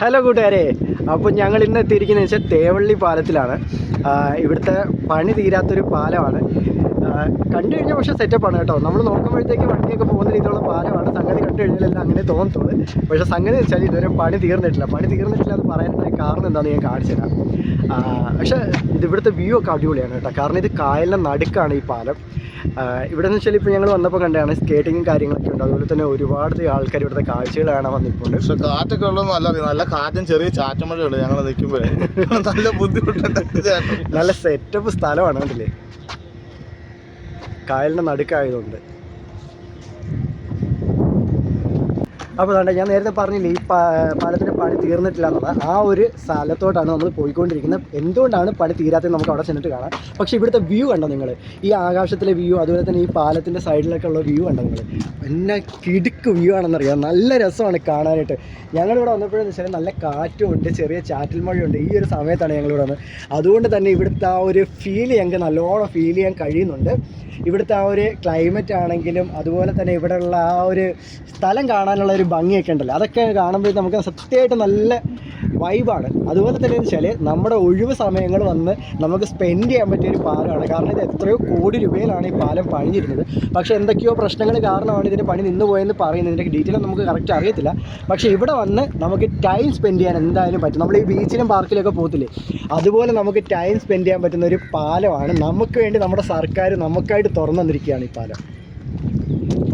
Hello കൂട്ടുകാരെ അപ്പോൾ ഞങ്ങൾ ഇന്ന് എത്തിയിരിക്കുന്നത് വെച്ചാൽ തേവള്ളി പാലത്തിലാണ്. ഇവിടുത്തെ പണി തീരാത്തൊരു പാലമാണ്. കണ്ടു കഴിഞ്ഞാൽ പക്ഷേ സെറ്റപ്പാണ് കേട്ടോ. നമ്മൾ നോക്കുമ്പോഴത്തേക്ക് വണ്ടിയൊക്കെ പോകുന്ന രീതിയിലുള്ള പാലമാണ്. സംഗതി കണ്ടു കഴിഞ്ഞാലെല്ലാം അങ്ങനെ തോന്നത്തുള്ളൂ. പക്ഷേ സംഗതി വെച്ചാൽ ഇതുവരെ പണി തീർന്നിട്ടില്ല. പണി തീർന്നിട്ടില്ല എന്ന് പറയാനുള്ള കാരണം എന്താണെന്ന് ഞാൻ കാണിച്ചു തരാം. പക്ഷേ ഇത് ഇവിടുത്തെ വ്യൂ ഒക്കെ അടിപൊളിയാണ് കേട്ടോ. കാരണം ഇത് കായലിന്റെ നടുക്കാണ് ഈ പാലം. ഇവിടെ എന്ന് വെച്ചാൽ ഇപ്പോൾ ഞങ്ങൾ വന്നപ്പോൾ കണ്ടാണ് സ്കേറ്റിങ്ങും കാര്യങ്ങളൊക്കെ ഉണ്ട്. അതുപോലെ തന്നെ ഒരുപാട് ആൾക്കാർ ഇവിടുത്തെ കാഴ്ചകൾ കാണാൻ വന്നിട്ടുണ്ട്. പക്ഷെ കാറ്റൊക്കെ ഉള്ളത് നല്ല നല്ല കാറ്റും ചെറിയ ചാറ്റമഴയുണ്ട് ഞങ്ങൾ നിൽക്കുമ്പോഴേ നല്ല ബുദ്ധിമുട്ടുണ്ട്. നല്ല സെറ്റപ്പ് സ്ഥലമാണ് കണ്ടില്ലേ? കായലിന്റെ നടുക്കായതുകൊണ്ട്. അപ്പോൾ അതുകൊണ്ട് ഞാൻ നേരത്തെ പറഞ്ഞില്ലേ ഈ പാലത്തിന്റെ പണി തീർന്നിട്ടില്ല എന്നുള്ളത് ആ ഒരു സ്ഥലത്തോട്ടാണ് നമ്മൾ പോയിക്കൊണ്ടിരിക്കുന്നത്. എന്തുകൊണ്ടാണ് പണി തീരാത്തത് നമുക്ക് അവിടെ ചെന്നിട്ട് കാണാം. പക്ഷേ ഇവിടുത്തെ വ്യൂ കണ്ടോ നിങ്ങൾ ഈ ആകാശത്തിലെ വ്യൂ അതുപോലെ തന്നെ ഈ പാലത്തിന്റെ സൈഡിലൊക്കെ ഉള്ള വ്യൂ കണ്ടോ നിങ്ങൾ എന്നെ കിടുക്ക് വ്യൂ ആണെന്നറിയാം നല്ല രസമാണ് കാണാനായിട്ട്. ഞങ്ങളിവിടെ വന്നപ്പോഴെന്ന് വെച്ചാൽ നല്ല കാറ്റും ഉണ്ട് ചെറിയ ചാറ്റൽ മഴയുണ്ട്. ഈ ഒരു സമയത്താണ് ഞങ്ങളിവിടെ വന്നത്. അതുകൊണ്ട് തന്നെ ഇവിടുത്തെ ആ ഒരു ഫീൽ ഞങ്ങൾക്ക് നല്ലോണം ഫീൽ ചെയ്യാൻ കഴിയുന്നുണ്ട്. ഇവിടുത്തെ ആ ഒരു ക്ലൈമറ്റ് ആണെങ്കിലും അതുപോലെ തന്നെ ഇവിടെയുള്ള ആ ഒരു സ്ഥലം കാണാനുള്ള ഒരു ഭംഗിയൊക്കെ ഉണ്ടല്ലോ. അതൊക്കെ കാണുമ്പോൾ നമുക്ക് സത്യമായിട്ട് നല്ല വൈബാണ് അതുപോലെ തന്നെ വെച്ചാൽ നമ്മുടെ ഒഴിവ് സമയങ്ങൾ വന്ന് നമുക്ക് സ്പെൻഡ് ചെയ്യാൻ പറ്റിയ ഒരു പാലമാണ്. കാരണം ഇത് എത്രയോ കോടി രൂപയിലാണ് ഈ പാലം പണിഞ്ഞിരുന്നത്. പക്ഷേ എന്തൊക്കെയോ പ്രശ്നങ്ങൾ കാരണമാണ് ഇതിന്റെ പണി നിന്ന് പോയെന്ന് പറയുന്നത്. ഇതിന്റെ ഡീറ്റെയിൽ നമുക്ക് കറക്റ്റ് അറിയത്തില്ല. പക്ഷേ ഇവിടെ വന്ന് നമുക്ക് ടൈം സ്പെൻഡ് ചെയ്യാൻ എന്തായാലും പറ്റും. നമ്മൾ ഈ ബീച്ചിലും പാർക്കിലൊക്കെ പോകത്തില്ലേ? അതുപോലെ നമുക്ക് ടൈം സ്പെൻഡ് ചെയ്യാൻ പറ്റുന്ന ഒരു പാലമാണ്. നമുക്ക് വേണ്ടി നമ്മുടെ സർക്കാർ നമുക്കായിട്ട് തുറന്നു തന്നിരിക്കുകയാണ് ഈ പാലം.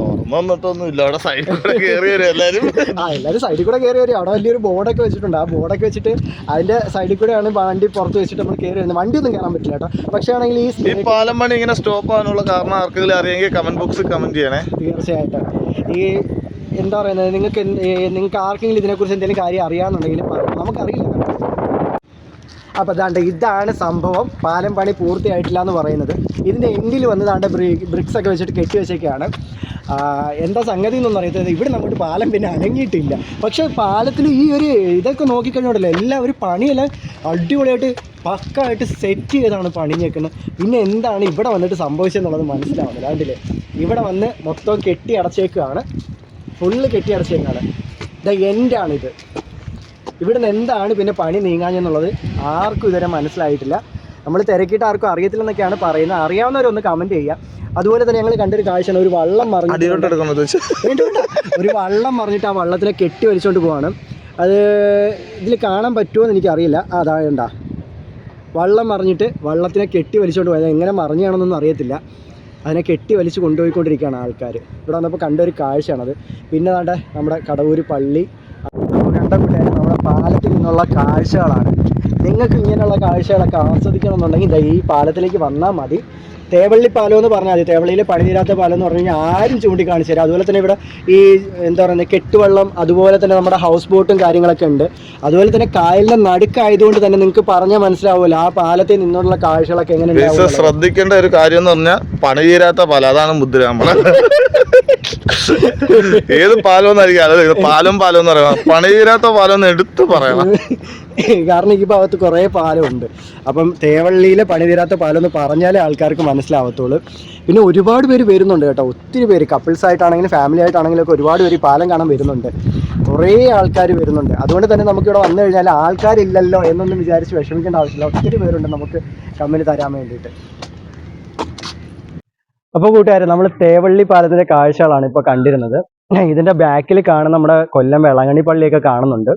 തുറന്നു വന്നിട്ടൊന്നും ഇല്ല. അവിടെ സൈഡിൽ കൂടെ കയറി വരും. എല്ലാരും ആ എല്ലാവരും സൈഡിൽ കൂടെ കയറി വരും. അവിടെ വലിയൊരു ബോർഡൊക്കെ വെച്ചിട്ടുണ്ട്. ആ ബോർഡൊക്കെ വെച്ചിട്ട് അതിന്റെ സൈഡിൽ കൂടെയാണ് വണ്ടി പുറത്ത് വെച്ചിട്ട് നമ്മൾ കയറി വരുന്നത്. വണ്ടിയൊന്നും കയറാൻ പറ്റില്ല കേട്ടോ. പക്ഷേ ആണെങ്കിൽ ഈ പാലം പണി ഇങ്ങനെ സ്റ്റോപ്പ് ആവാനുള്ള കാരണം ആർക്കെങ്കിലും അറിയെങ്കിൽ കമന്റ് ബോക്സിൽ കമന്റ് ചെയ്യണേ. തീർച്ചയായിട്ടും. ഈ എന്താ പറയുന്നത്? നിങ്ങൾക്ക് നിങ്ങൾക്ക് ആർക്കെങ്കിലും ഇതിനെക്കുറിച്ച് എന്തെങ്കിലും കാര്യം അറിയാമെന്നുണ്ടെങ്കിൽ പറ- നമുക്കറിയില്ല അപ്പോൾ അതാണ്ട് ഇതാണ് സംഭവം. പാലം പണി പൂർത്തിയായിട്ടില്ല എന്ന് പറയുന്നത്. ഇതിന്റെ എൻഡിൽ വന്ന് ദാണ്ട് ബ്രിക്സ് ഒക്കെ വെച്ചിട്ട് കെട്ടി വെച്ചൊക്കെയാണ് എന്താ സംഗതി എന്നൊന്നും അറിയത്തില്ല. ഇവിടെ നമ്മുടെ പാലം പിന്നെ അനങ്ങിയിട്ടില്ല. പക്ഷേ പാലത്തിൽ ഈ ഒരു ഇതൊക്കെ എല്ലാം ഒരു പണിയെല്ലാം അടിപൊളിയായിട്ട് പക്കായിട്ട് സെറ്റ് ചെയ്താണ് പണി പണിഞ്ഞേക്കുന്നത്. പിന്നെ എന്താണ് ഇവിടെ വന്നിട്ട് സംഭവിച്ചതെന്നുള്ളത് മനസ്സിലാവുന്നില്ല. കണ്ടില്ലേ? ഇവിടെ വന്ന് മൊത്തം കെട്ടി അടച്ചേക്കുകയാണ് ഫുള്ള് കെട്ടി അടച്ചേക്കാണ്. ദ എൻഡാണിത് ഇവിടുന്ന് എന്താണ് പിന്നെ പണി നീങ്ങാഞ്ഞെന്നുള്ളത് ആർക്കും ഇതുവരെ മനസ്സിലായിട്ടില്ല. നമ്മൾ തിരക്കിയിട്ട് ആർക്കും അറിയത്തില്ലെന്നൊക്കെയാണ് പറയുന്നത്. അറിയാവുന്നവരൊന്ന് കമന്റ് ചെയ്യുക. അതുപോലെ തന്നെ ഞങ്ങൾ കണ്ടൊരു കാഴ്ചയാണ് ഒരു വള്ളം മറിഞ്ഞിട്ട്. ഒരു വള്ളം മറിഞ്ഞിട്ട് ആ വള്ളത്തിലെ കെട്ടി വലിച്ചുകൊണ്ട് പോവാണ്. അത് ഇതിൽ കാണാൻ പറ്റുമോ എന്ന് എനിക്കറിയില്ല. അതായണ്ടാ അതാ വള്ളം മറിഞ്ഞിട്ട് വള്ളത്തിനെ കെട്ടി വലിച്ചുകൊണ്ട് പോയത് എങ്ങനെ മറിഞ്ഞാണെന്നൊന്നും അറിയത്തില്ല. അതിനെ കെട്ടി വലിച്ച് കൊണ്ടുപോയിക്കൊണ്ടിരിക്കുകയാണ് ആൾക്കാർ ഇവിടെ വന്നപ്പോൾ കണ്ടൊരു കാഴ്ചയാണത്. പിന്നെ നമ്മുടെ കടവൂര് പള്ളി. കണ്ട കൂട്ടുകാരെ പാലത്തിൽ നിന്നുള്ള കാഴ്ചകളാണ്. നിങ്ങൾക്ക് ഇങ്ങനെയുള്ള കാഴ്ചകളൊക്കെ ആസ്വദിക്കണമെന്നുണ്ടെങ്കിൽ ഈ പാലത്തിലേക്ക് വന്നാൽ മതി. തേവള്ളി പാലം എന്ന് പറഞ്ഞാൽ മതി. തേവള്ളിയിലെ പണി തീരാത്ത പാലം എന്ന് പറഞ്ഞു കഴിഞ്ഞാൽ ആരും ചൂണ്ടിക്കാണിച്ചു തരാം അതുപോലെ തന്നെ ഇവിടെ ഈ എന്താ പറയുന്നത് കെട്ടുവള്ളം അതുപോലെ തന്നെ നമ്മുടെ ഹൗസ് ബോട്ടും കാര്യങ്ങളൊക്കെ ഉണ്ട്. അതുപോലെ തന്നെ കായലിന്റെ നടുക്കായതുകൊണ്ട് തന്നെ നിങ്ങൾക്ക് പറഞ്ഞാൽ മനസ്സിലാവുമല്ലോ ആ പാലത്തിൽ നിന്നുള്ള കാഴ്ചകളൊക്കെ എങ്ങനെ ഇത് ഉണ്ടാവും ശ്രദ്ധിക്കേണ്ട ഒരു കാര്യം എന്ന് പറഞ്ഞാൽ പണി തീരാത്ത പാലം അതാണ് മുദ്ര നമ്മളെ ഏത് പാലം എന്നായിരിക്കും പാലം പാലം എന്ന് പറയാം പണി തീരാത്ത പാലം എന്ന് എടുത്തു പറയണം. കാരണം ഈ ഭാഗത്ത് കുറേ പാലമുണ്ട്. അപ്പം തേവള്ളിയിലെ പണി തീരാത്ത പാലം എന്ന് പറഞ്ഞാലേ ആൾക്കാർക്ക് മനസ്സിലാവത്തുള്ളൂ. പിന്നെ ഒരുപാട് പേര് വരുന്നുണ്ട് കേട്ടോ. ഒത്തിരി പേര് കപ്പിൾസ് ആയിട്ടാണെങ്കിലും ഫാമിലി ആയിട്ടാണെങ്കിലും ഒക്കെ ഒരുപാട് പേര് പാലം കാണാൻ വരുന്നുണ്ട്. കുറേ ആൾക്കാർ വരുന്നുണ്ട്. അതുകൊണ്ട് തന്നെ നമുക്കിവിടെ വന്നു കഴിഞ്ഞാൽ ആൾക്കാരില്ലല്ലോ എന്നൊന്നും വിചാരിച്ച് വിഷമിക്കേണ്ട ആവശ്യമില്ല. ഒത്തിരി പേരുണ്ട് നമുക്ക് കമ്പനി തരാൻ വേണ്ടിയിട്ട്. അപ്പോൾ കൂട്ടുകാരെ നമ്മൾ തേവള്ളി പാലത്തിന്റെ കാഴ്ചകളാണ് ഇപ്പോൾ കണ്ടിരുന്നത്. ഇതിന്റെ ബാക്കിൽ കാണുന്ന നമ്മുടെ കൊല്ലം വേളാങ്കണ്ണി പള്ളിയൊക്കെ കാണുന്നുണ്ട്.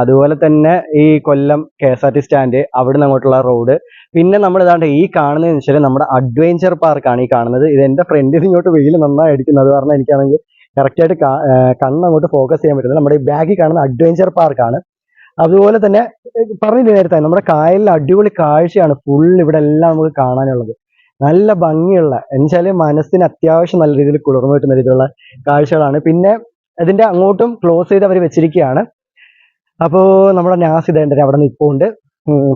അതുപോലെ തന്നെ ഈ Kollam K S R T stand അവിടെ നിന്ന് അങ്ങോട്ടുള്ള റോഡ് പിന്നെ നമ്മൾ ഇതാണ്ട് ഈ കാണുന്നതെന്ന് വെച്ചാൽ നമ്മുടെ അഡ്വഞ്ചർ പാർക്കാണ് ഈ കാണുന്നത്. ഇത് എന്റെ ഫ്രണ്ടിൽ ഇങ്ങോട്ട് വെയിൽ നന്നായി അടിക്കുന്നത് പറഞ്ഞാൽ എനിക്കാണെങ്കിൽ കറക്റ്റായിട്ട് കണ്ണ് അങ്ങോട്ട് ഫോക്കസ് ചെയ്യാൻ പറ്റുന്നത്. നമ്മുടെ ഈ ബാഗിൽ കാണുന്ന അഡ്വഞ്ചർ പാർക്കാണ് അതുപോലെ തന്നെ പറഞ്ഞില്ലേ നേരത്തെ നമ്മുടെ കായലിൽ അടിപൊളി കാഴ്ചയാണ് ഫുൾ ഇവിടെ എല്ലാം നമുക്ക് കാണാനുള്ളത്. നല്ല ഭംഗിയുള്ള എന്നുവെച്ചാൽ മനസ്സിന് അത്യാവശ്യം നല്ല രീതിയിൽ കുളിർന്നു പറ്റുന്ന രീതിയിലുള്ള കാഴ്ചകളാണ്. പിന്നെ ഇതിന്റെ അങ്ങോട്ടും ക്ലോസ് ചെയ്ത് അവർ വെച്ചിരിക്കുകയാണ്. അപ്പോൾ നമ്മുടെ നാസ് ഇതേണ്ടത് അവിടെ നിൽപ്പുണ്ട്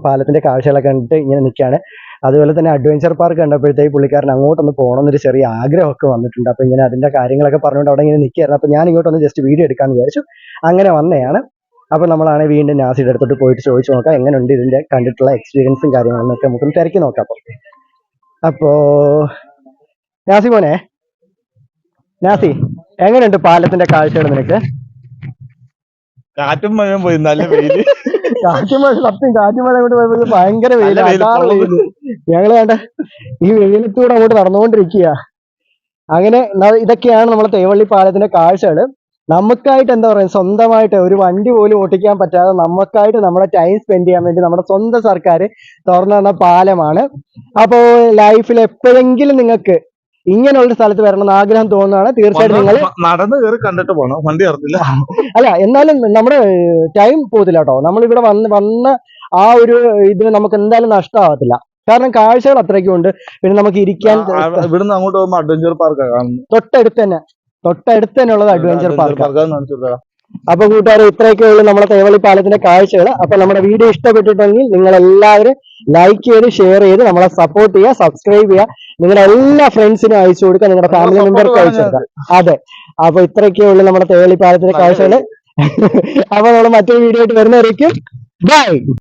പാലത്തിന്റെ കാഴ്ചകളൊക്കെ കണ്ടിട്ട് ഇങ്ങനെ നിൽക്കുകയാണ് അതുപോലെ തന്നെ അഡ്വഞ്ചർ പാർക്ക് കണ്ടപ്പോഴത്തേക്ക് പുള്ളിക്കാരൻ അങ്ങോട്ടൊന്ന് പോകണമെന്നൊരു ചെറിയ ആഗ്രഹമൊക്കെ വന്നിട്ടുണ്ട്. അപ്പോൾ ഇങ്ങനെ അതിന്റെ കാര്യങ്ങളൊക്കെ പറഞ്ഞുകൊണ്ട് അവിടെ ഇങ്ങനെ നിൽക്കുകയായിരുന്നു അപ്പോൾ ഞാൻ ഇങ്ങോട്ടൊന്ന് ജസ്റ്റ് വീഡിയോ എടുക്കാമെന്ന് വിചാരിച്ചു. അങ്ങനെ വന്നതാണ് അപ്പോൾ നമ്മളാണ് വീണ്ടും നാസിയുടെ അടുത്തോട്ട് പോയിട്ട് ചോദിച്ചു നോക്കാം എങ്ങനെയുണ്ട് ഇതിന്റെ കണ്ടിട്ടുള്ള എക്സ്പീരിയൻസും കാര്യങ്ങളെന്നൊക്കെ നമുക്കൊന്ന് തിരക്കി നോക്കാം അപ്പോൾ അപ്പോ നാസി പോനെ നാസി എങ്ങനെയുണ്ട് പാലത്തിന്റെ കാഴ്ചകൾ നിനക്ക്? കാറ്റും മഴയും പോയി നല്ല വെയിൽ. കാറ്റുമഴ സത്യം കാറ്റുമഴ അങ്ങോട്ട് പോയപ്പോ ഭയങ്കര വെയിൽ, അതാണ് പൊള്ളൽ. വെയിൽ ഞങ്ങൾ വേണ്ട ഈ വെയിലത്തൂടെ അങ്ങോട്ട് നടന്നുകൊണ്ടിരിക്കുക അങ്ങനെ ഇതൊക്കെയാണ് നമ്മുടെ തേവള്ളി പാലത്തിന്റെ കാഴ്ചകൾ നമുക്കായിട്ട് എന്താ പറയുക സ്വന്തമായിട്ട് ഒരു വണ്ടി പോലും ഓട്ടിക്കാൻ പറ്റാതെ നമുക്കായിട്ട് നമ്മുടെ ടൈം സ്പെൻഡ് ചെയ്യാൻ വേണ്ടി നമ്മുടെ സ്വന്തം സർക്കാർ തുറന്നു തന്ന പാലമാണ്. അപ്പോൾ ലൈഫിൽ എപ്പോഴെങ്കിലും നിങ്ങൾക്ക് ഇങ്ങനെയുള്ള സ്ഥലത്ത് വരണം എന്ന് ആഗ്രഹം തോന്നുകയാണ്. തീർച്ചയായിട്ടും നിങ്ങൾ നടന്നു കയറി കണ്ടിട്ട് പോണം? വണ്ടി അറിഞ്ഞില്ല. അല്ല എന്നാലും നമ്മുടെ ടൈം പോകത്തില്ല കേട്ടോ. നമ്മൾ ഇവിടെ വന്ന് വന്ന ആ ഒരു ഇതിന് നമുക്ക് എന്തായാലും നഷ്ടമാവത്തില്ല കാരണം കാഴ്ചകൾ അത്രയ്ക്കും ഉണ്ട്. പിന്നെ നമുക്ക് ഇരിക്കാൻ ഇവിടുന്ന് അങ്ങോട്ട് പോകുമ്പോൾ അഡ്വഞ്ചർ പാർക്കാണ് തൊട്ടടുത്ത് തന്നെ. തൊട്ടടുത്ത് തന്നെ ഉള്ളത് അഡ്വഞ്ചർ പാർക്ക്. അപ്പൊ കൂട്ടുകാരെ ഇത്രയൊക്കെ ഉള്ളൂ നമ്മുടെ തേവള്ളി പാലത്തിന്റെ കാഴ്ചകൾ അപ്പൊ നമ്മുടെ വീഡിയോ ഇഷ്ടപ്പെട്ടിട്ടുണ്ടെങ്കിൽ നിങ്ങൾ എല്ലാവരും ലൈക്ക് ചെയ്ത് ഷെയർ ചെയ്ത് നമ്മളെ സപ്പോർട്ട് ചെയ്യുക സബ്സ്ക്രൈബ് ചെയ്യുക. നിങ്ങളുടെ എല്ലാ ഫ്രണ്ട്സിനും അയച്ചു കൊടുക്കുക നിങ്ങളുടെ ഫാമിലി മെമ്പർക്ക് അയച്ചു കൊടുക്കുക. അതെ. അപ്പൊ ഇത്രയൊക്കെ ഉള്ളൂ നമ്മുടെ തേവള്ളി പാലത്തിന്റെ കാഴ്ചകൾ അപ്പൊ നമ്മൾ മറ്റൊരു വീഡിയോ ആയിട്ട് വരുന്നവരേക്കും ബൈ